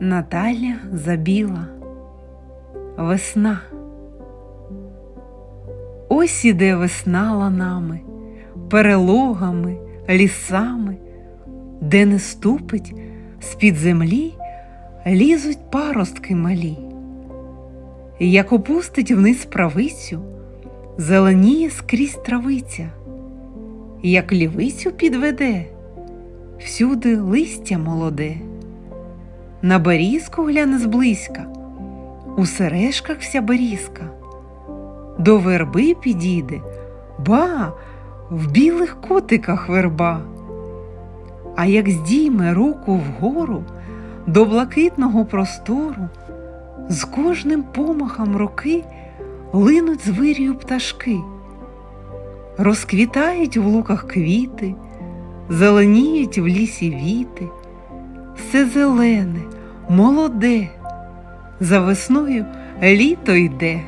Наталя Забіла Весна. Ось іде весна ланами, перелогами, лісами, де не ступить з-під землі лізуть паростки малі. Як опустить вниз правицю, зеленіє скрізь травиця, як лівицю підведе, всюди листя молоде. На берізку гляне зблизька, у сережках вся берізка. До верби підійде, ба, в білих котиках верба. А як здійме руку вгору до блакитного простору, з кожним помахом руки линуть з вирію пташки, розквітають в луках квіти, зеленіють в лісі віти, все зелене, молоде, за весною літо йде.